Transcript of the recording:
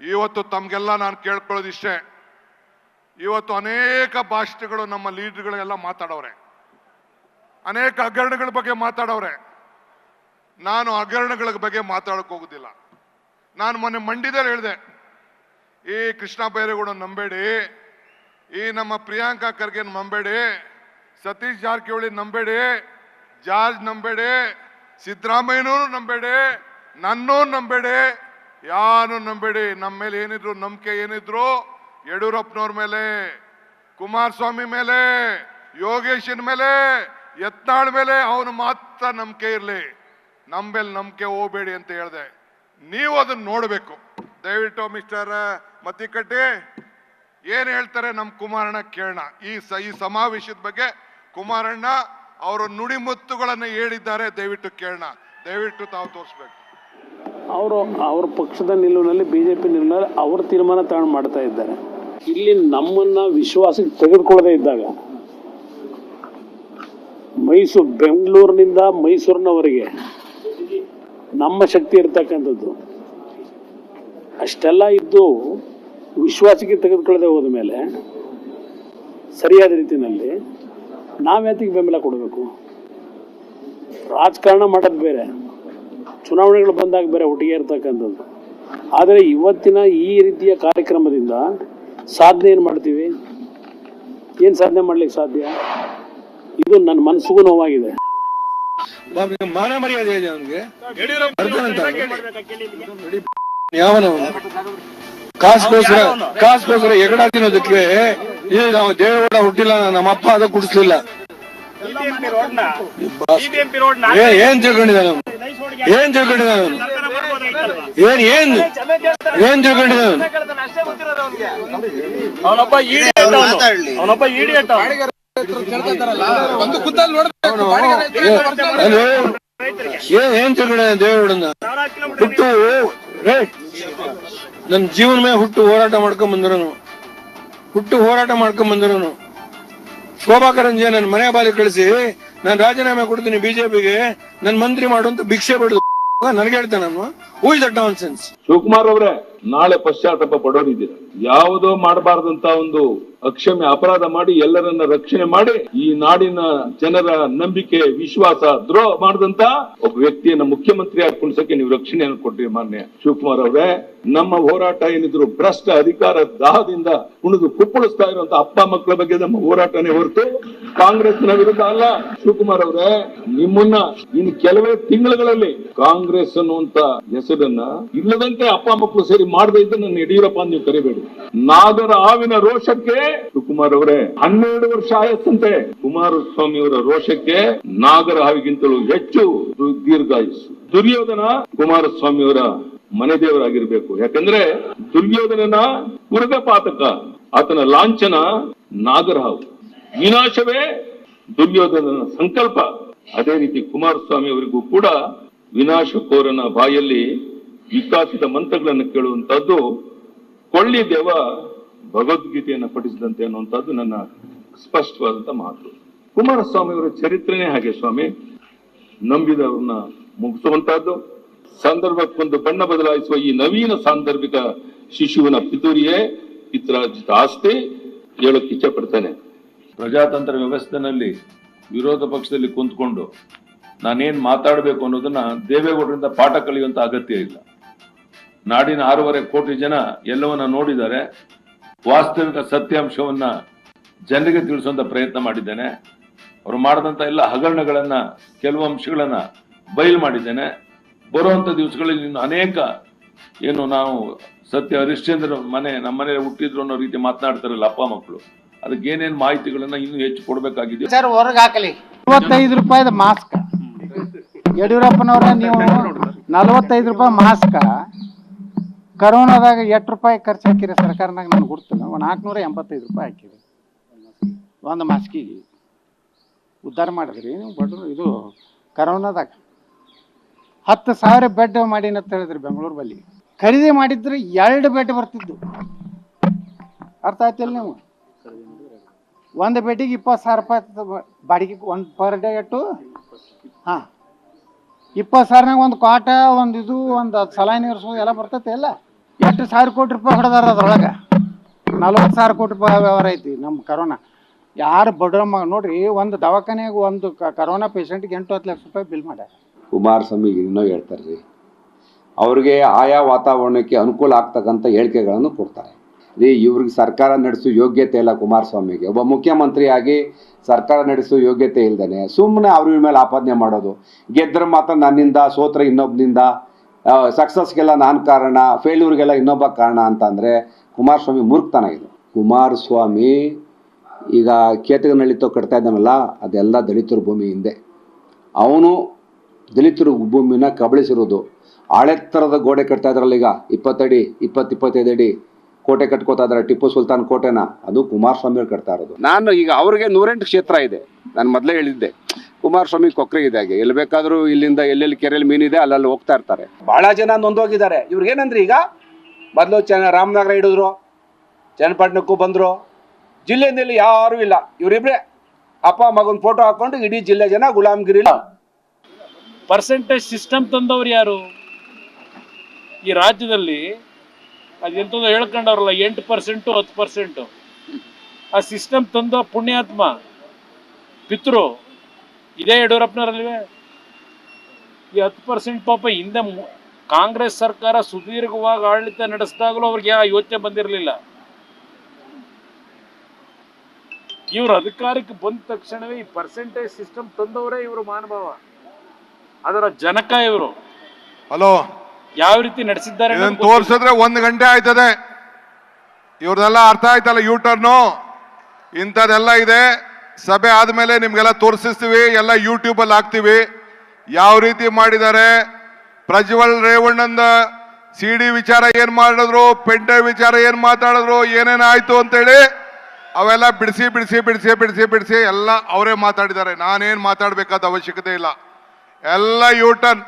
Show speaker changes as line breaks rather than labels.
ಇವತ್ತು ತಮಗೆಲ್ಲ ನಾನು ಕೇಳ್ಕೊಳ್ಳೋದಿಷ್ಟೇ. ಇವತ್ತು ಅನೇಕ ಭಾಷೆಗಳು ನಮ್ಮ ಲೀಡರ್ಗಳೆಲ್ಲ ಮಾತಾಡೋರೆ ಅನೇಕ ಹಗರಣಗಳ ಬಗ್ಗೆ ಮಾತಾಡೋರೆ ನಾನು ಹಗರಣಗಳ ಬಗ್ಗೆ ಮಾತಾಡಕ್ ಹೋಗೋದಿಲ್ಲ. ನಾನು ಮೊನ್ನೆ ಮಂಡ್ಯದಲ್ಲಿ ಹೇಳಿದೆ. ಈ ಕೃಷ್ಣ ಬೈರೇಗೌಡ ನಂಬೇಡಿ. ಈ ನಮ್ಮ ಪ್ರಿಯಾಂಕಾ ಖರ್ಗೆ ನಂಬೇಡಿ. ಸತೀಶ್ ಜಾರಕಿಹೊಳಿ ನಂಬೇಡಿ. ಜಾರ್ಜ್ ನಂಬೇಡಿ. ಸಿದ್ದರಾಮಯ್ಯನೂ ನಂಬೇಡಿ. ನನ್ನೂ ನಂಬೇಡಿ. ಯಾರು ನಂಬೇಡಿ. ನಮ್ಮ ಮೇಲೆ ಏನಿದ್ರು ನಂಬಿಕೆ ಏನಿದ್ರು, ಯಡಿಯೂರಪ್ಪನವ್ರ ಮೇಲೆ, ಕುಮಾರಸ್ವಾಮಿ ಮೇಲೆ, ಯೋಗೇಶನ್ ಮೇಲೆ, ಯತ್ನಾಳ್ ಮೇಲೆ ಅವನು ಮಾತ್ರ ನಂಬಿಕೆ ಇರಲಿ. ನಮ್ಮ ಮೇಲೆ ನಂಬಿಕೆ ಹೋಗಬೇಡಿ ಅಂತ ಹೇಳಿದೆ. ನೀವು ಅದನ್ನ ನೋಡಬೇಕು. ದಯವಿಟ್ಟು ಮಿಸ್ಟರ್ ಮತ್ತಿಕಟ್ಟಿ, ಏನು ಹೇಳ್ತಾರೆ ನಮ್ಮ ಕುಮಾರಣ್ಣ ಕೇಳೋಣ. ಈ ಸ, ಈ ಸಮಾವೇಶದ ಬಗ್ಗೆ ಕುಮಾರಣ್ಣ ಅವರು ನುಡಿಮುತ್ತುಗಳನ್ನು ಹೇಳಿದ್ದಾರೆ. ದಯವಿಟ್ಟು ಕೇಳೋಣ. ದಯವಿಟ್ಟು ತಾವು ತೋರಿಸ್ಬೇಕು.
ಅವರು ಅವ್ರ ಪಕ್ಷದ ನಿಲುವಿನಲ್ಲಿ ಬಿ ಜೆ ಪಿ ನಿಲುವಿನಲ್ಲಿ ಅವ್ರ ತೀರ್ಮಾನ ತಗೊಂಡು ಮಾಡ್ತಾ ಇದ್ದಾರೆ. ಇಲ್ಲಿ ನಮ್ಮನ್ನ ವಿಶ್ವಾಸಕ್ಕೆ ತೆಗೆದುಕೊಳ್ಳದೆ ಇದ್ದಾಗ ಮೈಸೂರು, ಬೆಂಗಳೂರಿನಿಂದ ಮೈಸೂರಿನವರೆಗೆ ನಮ್ಮ ಶಕ್ತಿ ಇರ್ತಕ್ಕಂಥದ್ದು. ಅಷ್ಟೆಲ್ಲ ಇದ್ದು ವಿಶ್ವಾಸಕ್ಕೆ ತೆಗೆದುಕೊಳ್ಳದೆ ಹೋದ ಮೇಲೆ ಸರಿಯಾದ ರೀತಿಯಲ್ಲಿ ನಾವ್ಯಾತಿಗೆ ಬೆಂಬಲ ಕೊಡಬೇಕು. ರಾಜಕಾರಣ ಮಾಡೋದು ಬೇರೆ. ಚುನಾವಣೆಗಳು ಬಂದಾಗ ಬೇರೆ ಒಟ್ಟಿಗೆ ಇರ್ತಕ್ಕಂಥದ್ದು. ಆದರೆ ಇವತ್ತಿನ ಈ ರೀತಿಯ ಕಾರ್ಯಕ್ರಮದಿಂದ ಸಾಧನೆ ಏನು ಮಾಡ್ತೀವಿ? ಏನು ಸಾಧನೆ ಮಾಡ್ಲಿಕ್ಕೆ ಸಾಧ್ಯ? ಇದು ನನ್ನ ಮನಸ್ಸಿಗೂ ನೋವಾಗಿದೆ.
ಮಾನ ಮರ್ಯಾದೆ ಇದೆ ಅವನಿಗೆ ಯಾವನು ಕಾಸ್ಗೋಸ್ಕರ ಕಾಸ್ಗೋಸ್ಕರ ಎಗಡ ತಿನ್ನೋದಕ್ಕೆ ಇದು ನಾವು ದೇವೇಗೌಡ ಹುಟ್ಟಿಲ್ಲ ನಮ್ಮ ಅಪ್ಪ ಅದ ಕುಡಿಸ್ಲಿಲ್ಲ ಏ ಏನ್ ತಿಳ್ಕೊಂಡಿದ್ದಾನೆ ಅವನು ಏನ್ ತಿಳ್ಕೊಂಡಿದ್ದಾನೆ ಅವನು? ಏನ್ ಏನ್? ಏನ್ ತಿಳ್ಕೊಂಡಿದ್ದಾನೆ ಅವನು?
ಅವನೊಬ್ಬ ಈಡಿ ಅವನೊಬ್ಬ ಈಡಿ
ಅಲ್ಲೋ, ಏನ್ ಏನ್ ತಿಳ್ಕೊಂಡಿದ್ದಾನೆ ದೇವೇಗೌಡನ ಹುಟ್ಟು ನನ್ ನನ್ನ ಜೀವನ ಮೇಲೆ ಹುಟ್ಟು ಹೋರಾಟ ಮಾಡ್ಕೊಂಡ್ ಬಂದಿರೋನು. ಹುಟ್ಟು ಹೋರಾಟ ಮಾಡ್ಕೊಂಡ್ ಬಂದಿರೋನು. ಶೋಭಾ ಕರಂಜಿ ನನ್ನ ಮನೆ ಬಾಲಿ ಕಳಿಸಿ ನಾನು ರಾಜೀನಾಮೆ ಕೊಡ್ತೀನಿ ಬಿಜೆಪಿಗೆ, ನನ್ ಮಂತ್ರಿ ಮಾಡು ಅಂತ ಭಿಕ್ಷೆ ಬಿಡುದು, ನನಗೆ ಹೇಳ್ತಾನೆ ನಾನು. Who is that nonsense
Shivakumar ಅವರೇ ನಾಳೆ ಪಶ್ಚಾತ್ತಾಪ ಪಡೋರಿದ್ದೀರ. ಯಾವುದೋ ಮಾಡಬಾರ್ದಂತ ಒಂದು ಅಕ್ಷಮ್ಯ ಅಪರಾಧ ಮಾಡಿ ಎಲ್ಲರನ್ನ ರಕ್ಷಣೆ ಮಾಡಿ ಈ ನಾಡಿನ ಜನರ ನಂಬಿಕೆ, ವಿಶ್ವಾಸ ದ್ರೋಹ ಮಾಡಿದಂತ ಒಬ್ಬ ವ್ಯಕ್ತಿಯನ್ನ ಮುಖ್ಯಮಂತ್ರಿ ಆಗಿ ಕುಣಿಸಕ್ಕೆ ನೀವು ರಕ್ಷಣೆಯನ್ನು ಕೊಟ್ರಿ ಮಾನ್ಯ ಶಿವಕುಮಾರ್ ಅವರೇ. ನಮ್ಮ ಹೋರಾಟ ಏನಿದ್ರು ಭ್ರಷ್ಟ ಅಧಿಕಾರ ದಾಹದಿಂದ ಕುಣಿದು ಕುಪ್ಪಳಿಸ್ತಾ ಇರುವಂತ ಅಪ್ಪ ಮಕ್ಕಳ ಬಗ್ಗೆ ನಮ್ಮ ಹೋರಾಟನೇ ಹೊರತು ಕಾಂಗ್ರೆಸ್ನ ವಿರುದ್ಧ ಅಲ್ಲ. ಶಿವಕುಮಾರ್ ಅವರೇ, ನಿಮ್ಮನ್ನ ಇನ್ನು ಕೆಲವೇ ತಿಂಗಳುಗಳಲ್ಲಿ ಕಾಂಗ್ರೆಸ್ ಅನ್ನುವಂತ ಹೆಸರನ್ನ ಇಲ್ಲದಂತೆ ಅಪ್ಪ ಮಕ್ಕಳು ಸೇರಿ ಇದ್ದ ನನ್ನ ಯಡಿಯೂರಪ್ಪ ನೀವು ಕರಿಬೇಡಿ. ನಾಗರ ಹಾವಿನ ರೋಷಕ್ಕೆ ಶಿವಕುಮಾರ್ ಅವರೇ ಹನ್ನೆರಡು ವರ್ಷ ಆಯಸ್ಸಂತೆ. ಕುಮಾರಸ್ವಾಮಿ ಅವರ ರೋಷಕ್ಕೆ ನಾಗರ ಹಾವಿಗಿಂತಲೂ ಹೆಚ್ಚು ದೀರ್ಘಾಯಸ್ಸು. ದುರ್ಯೋಧನ ಕುಮಾರಸ್ವಾಮಿ ಅವರ ಮನೆ ದೇವರಾಗಿರ್ಬೇಕು ಯಾಕಂದ್ರೆ ದುರ್ಯೋಧನನ ಪಾತಕ ಆತನ ಲಾಂಛನ ನಾಗರಹಾವು ವಿನಾಶವೇ ದುರ್ಯೋಧನನ ಸಂಕಲ್ಪ. ಅದೇ ರೀತಿ ಕುಮಾರಸ್ವಾಮಿ ಅವರಿಗೂ ಕೂಡ ವಿನಾಶಕೋರನ ಬಾಯಲ್ಲಿ ವಿಕಾಸಿತ ಮಂತ್ರಗಳನ್ನು ಕೇಳುವಂತದ್ದು ಕೊಳ್ಳಿ ದೇವ ಭಗವದ್ಗೀತೆಯನ್ನು ಪಠಿಸಿದಂತೆ ಅನ್ನುವಂಥದ್ದು ನನ್ನ ಸ್ಪಷ್ಟವಾದಂತ ಮಾತು. ಕುಮಾರಸ್ವಾಮಿ ಅವರ ಚರಿತ್ರೆನೇ ಹಾಗೆ ಸ್ವಾಮಿ. ನಂಬಿದವ್ರನ್ನ ಮುಗಿಸುವಂತಹದ್ದು ಸಂದರ್ಭಕ್ಕೊಂದು ಬಣ್ಣ ಬದಲಾಯಿಸುವ ಈ ನವೀನ ಸಾಂದರ್ಭಿಕ ಶಿಶುವಿನ ಪಿತೂರಿಯೇ ಪಿತ್ರಾರ್ಜಿತ ಆಸ್ತಿ ಹೇಳೋಕೆ ಇಚ್ಛೆ ಪಡ್ತೇನೆ.
ಪ್ರಜಾತಂತ್ರ ವ್ಯವಸ್ಥೆನಲ್ಲಿ ವಿರೋಧ ಪಕ್ಷದಲ್ಲಿ ಕುಂತ್ಕೊಂಡು ನಾನೇನ್ ಮಾತಾಡಬೇಕು ಅನ್ನೋದನ್ನ ದೇವೇಗೌಡರಿಂದ ಪಾಠ ಕಲಿಯುವಂತ ಅಗತ್ಯ ಇಲ್ಲ. ನಾಡಿನ ಆರೂವರೆ ಕೋಟಿ ಜನ ಎಲ್ಲವನ್ನ ನೋಡಿದ್ದಾರೆ. ವಾಸ್ತವಿಕ ಸತ್ಯಾಂಶವನ್ನ ಜನರಿಗೆ ತಿಳಿಸುವಂತ ಪ್ರಯತ್ನ ಮಾಡಿದ್ದೇನೆ. ಅವರು ಮಾಡಿದಂತ ಎಲ್ಲ ಹಗರಣಗಳನ್ನ ಕೆಲವು ಅಂಶಗಳನ್ನ ಬಯಲು ಮಾಡಿದ್ದೇನೆ. ಬರುವಂತ ದಿವಸಗಳಲ್ಲಿ ಇನ್ನು ಅನೇಕ ಏನು ನಾವು ಸತ್ಯ ಹರಿಶ್ಚಂದ್ರ ಮನೆ ನಮ್ಮ ಮನೆ ಹುಟ್ಟಿದ್ರು ಅನ್ನೋ ರೀತಿ ಮಾತನಾಡ್ತಾರಲ್ಲ ಅಪ್ಪ ಮಕ್ಕಳು. ಅದಕ್ಕೆ ಏನೇನ್ ಮಾಹಿತಿಗಳನ್ನ ಇನ್ನೂ ಹೆಚ್ಚು ಕೊಡಬೇಕಾಗಿದೆ.
ಸರ್ ಹೊರಗೆ ಹಾಕಲಿ. ನಲವತ್ತೈದು ರೂಪಾಯಿದ ಮಾಸ್ಕ್. ಯಡಿಯೂರಪ್ಪನವ್ರ ನೀವು ನಲವತ್ತೈದು ರೂಪಾಯಿ ಮಾಸ್ಕ. ಕರೋನಾದಾಗ ಎಷ್ಟು ರೂಪಾಯಿ ಖರ್ಚು ಹಾಕಿರಿ ಸರ್ಕಾರನಾಗ ನಾನು ಗುರ್ತಿಲ್ಲ. ಒಂದು ನಾಲ್ಕುನೂರ ಎಂಬತ್ತೈದು ರೂಪಾಯಿ ಹಾಕಿರಿ ಒಂದು ಮಾಸ್ಕಿಗೆ. ಉದ್ಧಾರ ಮಾಡಿದ್ರಿ ನೀವು ಬಡ್ರು ಇದು ಕರೋನಾದಾಗ. ಹತ್ತು ಸಾವಿರ ಬೆಡ್ ಮಾಡೀನಿ ಅಂತ ಹೇಳಿದ್ರಿ ಬೆಂಗಳೂರು ಬಲ್ಲಿ ಖರೀದಿ ಮಾಡಿದ್ರೆ ಎರಡು ಬೆಡ್ ಬರ್ತಿದ್ದು ಅರ್ಥ ಆಯ್ತಿಲ್ಲ ನೀವು? ಒಂದು ಬೆಡ್ಡಿಗೆ ಇಪ್ಪತ್ತು ಸಾವಿರ ರೂಪಾಯಿ ಬಾಡಿಗೆ ಒಂದು ಪರ್ ಡೇ ಎಷ್ಟು ಹಾಂ. ಇಪ್ಪತ್ತು ಸಾವಿರನಾಗ ಒಂದು ಕಾಟ, ಒಂದು ಇದು, ಒಂದು ಸಲಾಯಿನ ಇರಿಸೋದು ಎಲ್ಲ ಬರ್ತೈತೆ ಎಲ್ಲ? ಎಷ್ಟು ಸಾವಿರ ಕೋಟಿ ರೂಪಾಯಿ ಹೊಡೆದಾರ ಅದ್ರೊಳಗೆ. ನಲ್ವತ್ತು ಸಾವಿರ ಕೋಟಿ ರೂಪಾಯಿ ವ್ಯವಹಾರ ಐತಿ ನಮ್ಮ ಕರೋನಾ ಯಾರು ಬಡ್ರಮ್ಮ ನೋಡ್ರಿ, ಒಂದು ದವಾಖಾನೆಗೆ ಒಂದು ಕರೋನಾ ಪೇಷಂಟ್ಗೆ ಎಂಟು ಹತ್ತು ಲಕ್ಷ ರೂಪಾಯಿ ಬಿಲ್ ಮಾಡ್ಯಾರ.
ಕುಮಾರಸ್ವಾಮಿ ಇನ್ನೂ ಹೇಳ್ತಾರೆ ರೀ, ಅವ್ರಿಗೆ ಆಯಾ ವಾತಾವರಣಕ್ಕೆ ಅನುಕೂಲ ಆಗ್ತಕ್ಕಂಥ ಹೇಳಿಕೆಗಳನ್ನು ಕೊಡ್ತಾರೆ. ರೀ, ಇವ್ರಿಗೆ ಸರ್ಕಾರ ನಡೆಸೋ ಯೋಗ್ಯತೆ ಇಲ್ಲ ಕುಮಾರಸ್ವಾಮಿಗೆ. ಒಬ್ಬ ಮುಖ್ಯಮಂತ್ರಿಯಾಗಿ ಸರ್ಕಾರ ನಡೆಸೋ ಯೋಗ್ಯತೆ ಇಲ್ದೇನೆ ಸುಮ್ಮನೆ ಅವ್ರ ಮೇಲೆ ಆಪಾದನೆ ಮಾಡೋದು. ಗೆದ್ದರೆ ಮಾತ್ರ ನನ್ನಿಂದ, ಸೋತ್ರ ಇನ್ನೊಬ್ಬನಿಂದ ಸಕ್ಸಸ್ಗೆಲ್ಲ ನಾನು ಕಾರಣ ಫೇಲ್ಯೂರ್ಗೆಲ್ಲ ಇನ್ನೊಬ್ಬ ಕಾರಣ ಅಂತಂದರೆ ಕುಮಾರಸ್ವಾಮಿ ಮೂರ್ಖತನ ಇದು. ಕುಮಾರಸ್ವಾಮಿ ಈಗ ಕೇತಗನಳ್ಳಿತೋ ಕಟ್ತಾ ಇದ್ದಾನಲ್ಲ, ಅದೆಲ್ಲ ದಲಿತರ ಭೂಮಿ ಹಿಂದೆ. ಅವನು ದಲಿತರು ಭೂಮಿನ ಕಬಳಿಸಿರೋದು. ಆಳೆತ್ತರದ ಗೋಡೆ ಕಟ್ತಾ ಇದ್ರಲ್ಲ ಈಗ, ಇಪ್ಪತ್ತಡಿ, ಇಪ್ಪತ್ತು, ಇಪ್ಪತ್ತೈದು ಅಡಿ. ಕೋಟೆ ಕಟ್ಕೋತಾ ಇದಾರೆ ಟಿಪ್ಪು ಸುಲ್ತಾನ್ ಕೋಟೆನ ಅದು ಕುಮಾರಸ್ವಾಮಿ ಅವ್ರು ಕಟ್ತಾ ಇರೋದು. ನಾನು ಈಗ ಅವ್ರಿಗೆ ನೂರೆಂಟು ಕ್ಷೇತ್ರ ಇದೆ ನಾನು ಮೊದಲೇ ಹೇಳಿದ್ದೆ. ಕುಮಾರಸ್ವಾಮಿ ಕೊಕ್ರೆ ಇದೆ ಹಾಗೆ ಎಲ್ಲಿ ಬೇಕಾದರೂ ಇಲ್ಲಿಂದ ಎಲ್ಲೆಲ್ಲಿ ಕೆರೆಯಲ್ಲಿ ಮೀನಿದೆ ಅಲ್ಲಲ್ಲಿ ಹೋಗ್ತಾ ಇರ್ತಾರೆ. ಬಹಳ ಜನ ನೊಂದೋಗಿದ್ದಾರೆ. ಇವ್ರಿಗೇನಂದ್ರೆ ಈಗ? ಮೊದಲು ಚೆನ್ನ ರಾಮನಗರ ಹಿಡಿದ್ರು ಚನ್ನಪಟ್ಟಣಕ್ಕೂ ಬಂದರು. ಜಿಲ್ಲೆಯಲ್ಲಿ ಯಾರೂ ಇಲ್ಲ. ಇವರಿಬ್ರೆ ಅಪ್ಪ ಮಗನ ಫೋಟೋ ಹಾಕೊಂಡು ಇಡೀ ಜಿಲ್ಲೆ ಜನ ಗುಲಾಮ್ಗಿರಿ.
ಪರ್ಸೆಂಟೇಜ್ ಸಿಸ್ಟಮ್ ತಂದವ್ರು ಯಾರು? ಈ ರಾಜ್ಯದಲ್ಲಿ ಅದೆಂಥದ್ದು ಹೇಳ್ಕೊಂಡವ್ರಲ್ಲ, ಎಂಟು ಪರ್ಸೆಂಟು ಹತ್ತು ಪರ್ಸೆಂಟು ಆ ಸಿಸ್ಟಮ್ ತಂದ ಪುಣ್ಯಾತ್ಮ, ಪಿತೃ, ಇದೇ ಯಡಿಯೂರಪ್ಪನವರಲ್ವೇ ಈ ಹತ್ತು ಪರ್ಸೆಂಟ್ ಪಾಪ ಹಿಂದೆ ಕಾಂಗ್ರೆಸ್ ಸರ್ಕಾರ ಸುದೀರ್ಘವಾಗಿ ಆಡಳಿತ ನಡೆಸಿದಾಗಲೂ ಅವ್ರಿಗೆ ಆ ಯೋಚನೆ ಬಂದಿರಲಿಲ್ಲ. ಇವರು ಅಧಿಕಾರಕ್ಕೆ ಬಂದ ತಕ್ಷಣವೇ ಈ ಪರ್ಸೆಂಟೇಜ್ ಸಿಸ್ಟಮ್ ತಂದವರೇ ಇವರು ಮಾನಭಾವ ಅದರ ಜನಕ ಇವರು.
ಹಲೋ
ಯಾವ ರೀತಿ ನಡೆಸಿದ್ದಾರೆ
ಇದನ್ನ. ತೋರ್ಸಿದ್ರೆ ಒಂದ್ ಗಂಟೆ ಆಯ್ತದೆ. ಇವ್ರದೆಲ್ಲ ಅರ್ಥ ಆಯ್ತಲ್ಲ ಯೂ ಟರ್ನು ಇಂಥದ್ದೆಲ್ಲ ಇದೆ. ಸಭೆ ಆದ್ಮೇಲೆ ನಿಮ್ಗೆಲ್ಲ ತೋರಿಸ್ತೀವಿ ಎಲ್ಲ ಯೂಟ್ಯೂಬ್ ಅಲ್ಲಿ ಹಾಕ್ತಿವಿ. ಯಾವ ರೀತಿ ಮಾಡಿದ್ದಾರೆ? ಪ್ರಜ್ವಲ್ ರೇವಣ್ಣಂದ ಸಿ ಡಿ ವಿಚಾರ ಏನ್ ಮಾಡಿದ್ರು? ಪೆಂಟೆ ವಿಚಾರ ಏನ್ ಮಾತಾಡಿದ್ರು? ಏನೇನು ಆಯ್ತು ಅಂತೇಳಿ ಅವೆಲ್ಲ ಬಿಡಿಸಿ ಬಿಡಿಸಿ ಬಿಡಿಸಿ ಬಿಡಿಸಿ ಬಿಡಿಸಿ ಎಲ್ಲ ಅವರೇ ಮಾತಾಡಿದ್ದಾರೆ. ನಾನೇನು ಮಾತಾಡ್ಬೇಕಾದ ಅವಶ್ಯಕತೆ ಇಲ್ಲ. ಎಲ್ಲ ಯೂ ಟರ್ನ್